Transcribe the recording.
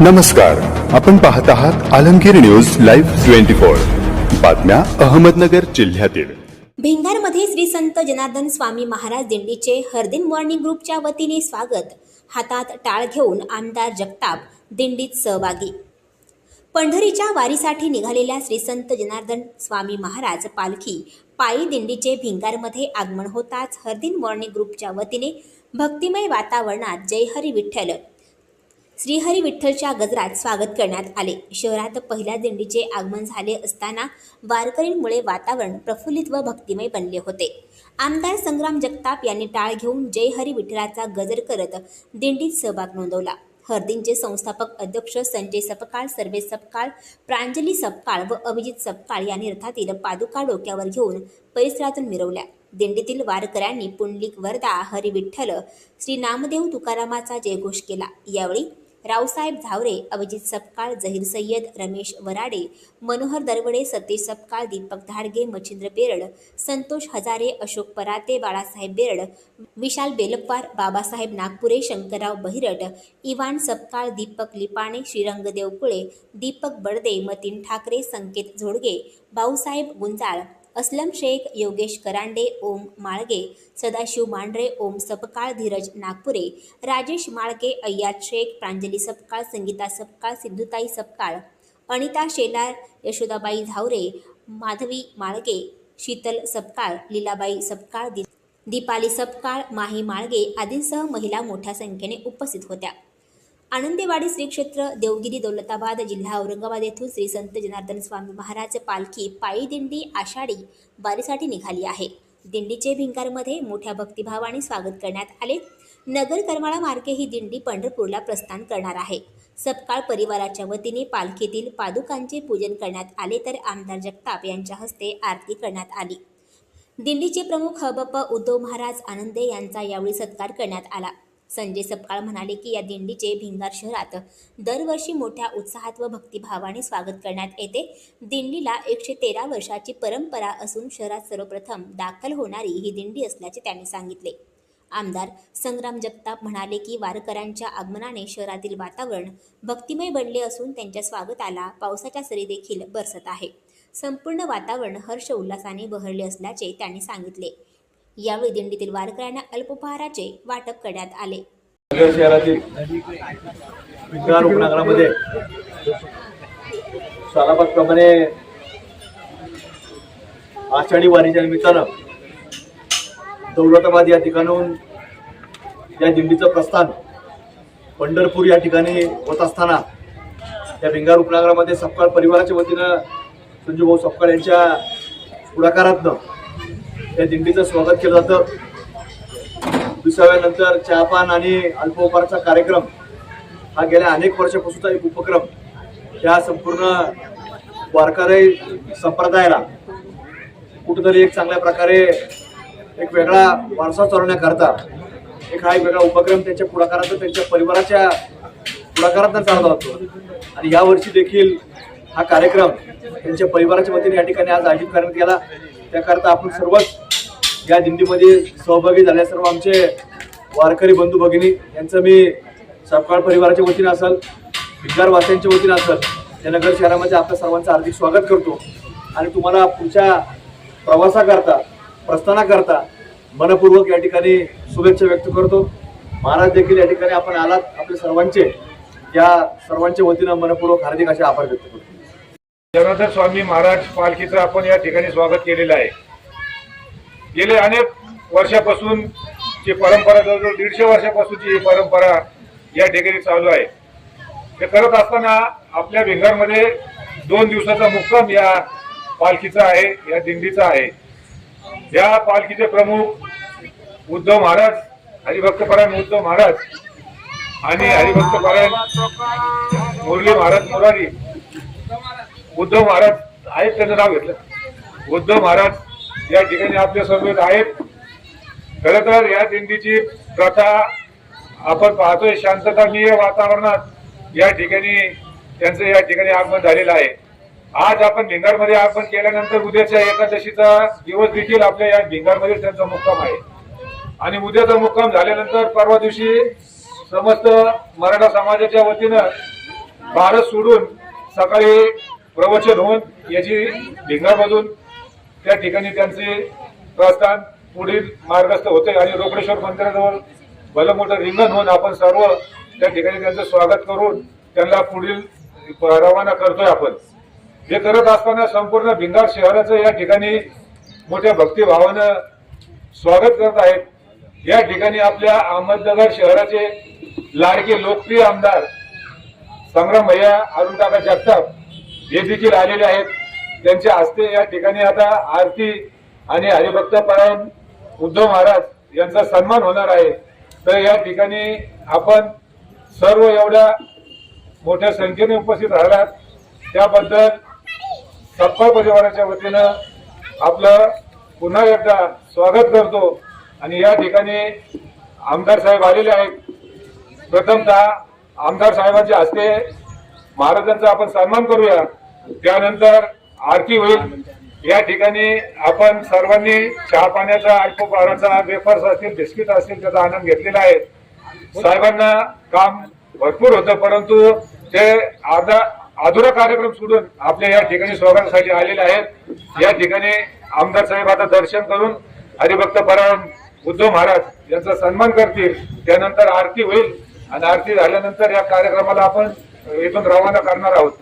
नमस्कार आपण पाहत आहात Alamgir news live twenty four. बातम्या अहमदनगर जिल्ह्यातील. भिंगारमध्ये श्री संत जनार्दन स्वामी महाराज दिंडीचे हरदिन मॉर्निंग ग्रुपच्या वतीने स्वागत. हातात टाळ घेऊन आमदार जगताप दिंडीत सहभागी. पंढरीच्या वारीसाठी निघालेल्या श्री संत जनार्दन स्वामी महाराज पालखी पायी दिंडीचे भिंगारमध्ये आगमन होताच हरदिन मॉर्निंग ग्रुपच्या वतीने भक्तिमय वातावरणात जय हरी विठ्ठल श्रीहरी विठ्ठलच्या गजरात स्वागत करण्यात आले. शहरात पहिल्या दिंडीचे आगमन झाले असताना वारकरींमुळे वातावरण प्रफुल्लित व भक्तिमय बनले होते. आमदार संग्राम जगताप यांनी टाळ घेऊन जय हरी विठ्ठलाचा गजर करत दिंडीत सहभाग नोंदवला. हरदिनचे संस्थापक अध्यक्ष संजय सपकाळ सर्वे सपकाळ प्रांजली सपकाळ व अभिजित सपकाळ यांनी रथातील पादुका डोक्यावर घेऊन परिसरातून मिरवल्या. दिंडीतील वारकऱ्यांनी पुंडलिक वरदा हरी विठ्ठल श्री नामदेव तुकारामाचा जयघोष केला. यावेळी रावसाहेब झावरे अभिजित सपकाळ जहीर सय्यद रमेश वराडे मनोहर दरवडे सतीश सपकाळ दीपक धाडगे मच्छिंद्र बेरड संतोष हजारे अशोक पराते बाळासाहेब बेरड विशाल बेलप्पार बाबासाहेब नागपुरे शंकरराव बहिरट इवान सपकाळ दीपक लिपाणे श्रीरंग देवकुळे दीपक बडदे मतीन ठाकरे संकेत झोडगे भाऊसाहेब गुंजाळ अस्लम शेख योगेश करांडे ओम माळगे सदाशिव मांढरे ओम सपकाळ धीरज नागपुरे राजेश माळगे अय्याद शेख प्रांजली सपकाळ संगीता सपकाळ सिद्धुताई सपकाळ अनिता शेलार यशोदाबाई झावरे माधवी माळगे शीतल सपकाळ लीलाबाई सपकाळ दी दीपाली सपकाळ माही माळगे आदींसह महिला मोठ्या संख्येने उपस्थित होत्या. आनंदेवाडी श्री क्षेत्र देवगिरी दौलताबाद जिल्हा औरंगाबाद येथून श्री संत जनार्दन स्वामी महाराज पालखी पायी दिंडी आषाढी वारीसाठी निघाली आहे. दिंडीचे भिंगारमध्ये मोठ्या भक्तिभावाने स्वागत करण्यात आले. नगर करमाळा मार्गे ही दिंडी पंढरपूरला प्रस्थान करणार आहे. सपकाळ परिवाराच्या वतीने पालखीतील पादुकांचे पूजन करण्यात आले तर आमदार जगताप यांच्या हस्ते आरती करण्यात आली. दिंडीचे प्रमुख हबप उद्धव महाराज आनंदे यांचा यावेळी सत्कार करण्यात आला. संजय सपकाळ म्हणाले की या दिंडीचे भिंगार शहरात दरवर्षी मोठ्या उत्साहात व भक्तिभावाने स्वागत करण्यात येते. दिंडीला एकशे तेरा वर्षाची परंपरा असून शहरात सर्वप्रथम दाखल होणारी ही दिंडी असल्याचे त्यांनी सांगितले. आमदार संग्राम जगताप म्हणाले की वारकऱ्यांच्या आगमनाने शहरातील वातावरण भक्तिमय बनले असून त्यांच्या स्वागताला पावसाच्या सरी देखील बरसत आहे. संपूर्ण वातावरण हर्ष उल्हासाने बहरले असल्याचे त्यांनी सांगितले. यावेळी दिंडीतील वारकऱ्यांना अल्पोपहाराचे वाटप करण्यात आले. नगर शहरातील उपनगरामध्ये सालाबादप्रमाणे आषाढी वारीच्या निमित्तानं दौलताबाद या ठिकाणाहून या दिंडीचं प्रस्थान पंढरपूर या ठिकाणी होत असताना या भिंगार उपनगरामध्ये सपकाळ परिवाराच्या वतीनं संजूभाऊ सपकाळ यांच्या पुढाकारातनं या दिंडीचं स्वागत केलं जातं. विसाव्यानंतर चहापान आणि अल्पोपहाराचा कार्यक्रम हा गेल्या अनेक वर्षापासूनचा एक उपक्रम. ह्या संपूर्ण वारकरी संप्रदायाला कुठंतरी एक चांगल्या प्रकारे एक वेगळा वारसा चालवण्याकरता एक हा एक वेगळा उपक्रम त्यांच्या पुढाकाराचा त्यांच्या परिवाराच्या पुढाकारातून चालवला जातो. आणि यावर्षी देखील हा कार्यक्रम त्यांच्या परिवाराच्या वतीने या ठिकाणी आज आयोजित करण्यात गेला त्याकरता आपण सर्वच या दिंडीमध्ये सहभागी झाल्या सर्व आमचे वारकरी बंधू भगिनी. यांचं मी सपकाळ परिवाराच्या वतीनं असल भिगार वतीनं असल या नगर शहरामध्ये आपल्या सर्वांचं हार्दिक स्वागत करतो. आणि तुम्हाला पुढच्या प्रवासाकरता प्रस्थानाकरता मनपूर्वक या ठिकाणी शुभेच्छा व्यक्त करतो. महाराज देखील या ठिकाणी आपण आलात आपल्या सर्वांचे या सर्वांच्या वतीनं मनपूर्वक हार्दिक असे आभार व्यक्त करतो. जनार्दन स्वामी महाराज पालखीचं आपण या ठिकाणी स्वागत केलेलं आहे. गेले अनेक वर्षापासून जी परंपरा जवळजवळ दीडशे वर्षापासूनची ही परंपरा या ठिकाणी चालू आहे. ते करत असताना आपल्या भिंगारमध्ये दोन दिवसाचा मुक्काम या पालखीचा आहे या दिंडीचा आहे. या पालखीचे प्रमुख उद्धव महाराज हरिभक्तपरायण उद्धव महाराज आणि हरिभक्तपरायण मुरली महाराज मुरारी उद्धव महाराज आहेत त्यांचं नाव घेतलं. उद्धव महाराज या ठिकाणी आपल्या समवेत आहेत. खर तर या दिंडीची प्रथा आपण पाहतोय शांततामीय वातावरणात या ठिकाणी त्यांचं या ठिकाणी आगमन झालेलं आहे. आज आपण भिंगारमध्ये आगमन केल्यानंतर उद्याच्या एकादशीचा दिवस देखील आपल्या या भिंगारमध्ये त्यांचा मुक्काम आहे. आणि उद्याचा मुक्काम झाल्यानंतर परवा दिवशी समस्त मराठा समाजाच्या वतीनं भारत सोडून सकाळी प्रवचन होऊन याची भिंगारमधून त्या ठिकाणी त्यांचे प्रस्थान पुढील मार्गस्थ होते आणि रोकडेश्वर मंदिराजवळ भलं मोठं रिंगण होऊन आपण सर्व त्या ठिकाणी त्यांचं स्वागत करून त्यांना पुढील रवाना करतोय आपण. हे करत असताना संपूर्ण भिंगार शहराचं या ठिकाणी मोठ्या भक्तिभावानं स्वागत करत आहेत. या ठिकाणी आपल्या अहमदनगर शहराचे लाडके लोकप्रिय आमदार संग्राम भैया अरुण काका जगताप हे देखील आलेले आहेत. त्यांचे हस्ते या ठिकाणी आता आरती आणि हरिभक्त परायण उद्धव महाराज यांचा सन्मान होणार आहे. तर या ठिकाणी आपण सर्व एवढ्या मोठ्या संख्येने उपस्थित राहिलात त्याबद्दल सप्पा परिवाराच्या वतीनं आपलं पुन्हा एकदा स्वागत करतो. आणि या ठिकाणी आमदार साहेब आलेले आहेत. प्रथमतः आमदार साहेबांच्या हस्ते महाराजांचा आपण सन्मान करूया. त्यानंतर आरती होईल. या ठिकाणी आपण सर्वांनी चहा पाण्याचा अल्पहाराचा वेफर्स असतील बिस्किट असतील त्याचा आनंद घेतलेला आहे. साहेबांना काम भरपूर होतं परंतु ते अर्धा अधुरा कार्यक्रम सोडून आपल्या या ठिकाणी स्वागतासाठी आलेले आहेत. या ठिकाणी आमदार साहेब आता दर्शन करून हरिभक्त परम उद्धव महाराज यांचा सन्मान करतील. त्यानंतर आरती होईल. आणि आरती झाल्यानंतर या कार्यक्रमाला आपण इथून रवाना करणार आहोत.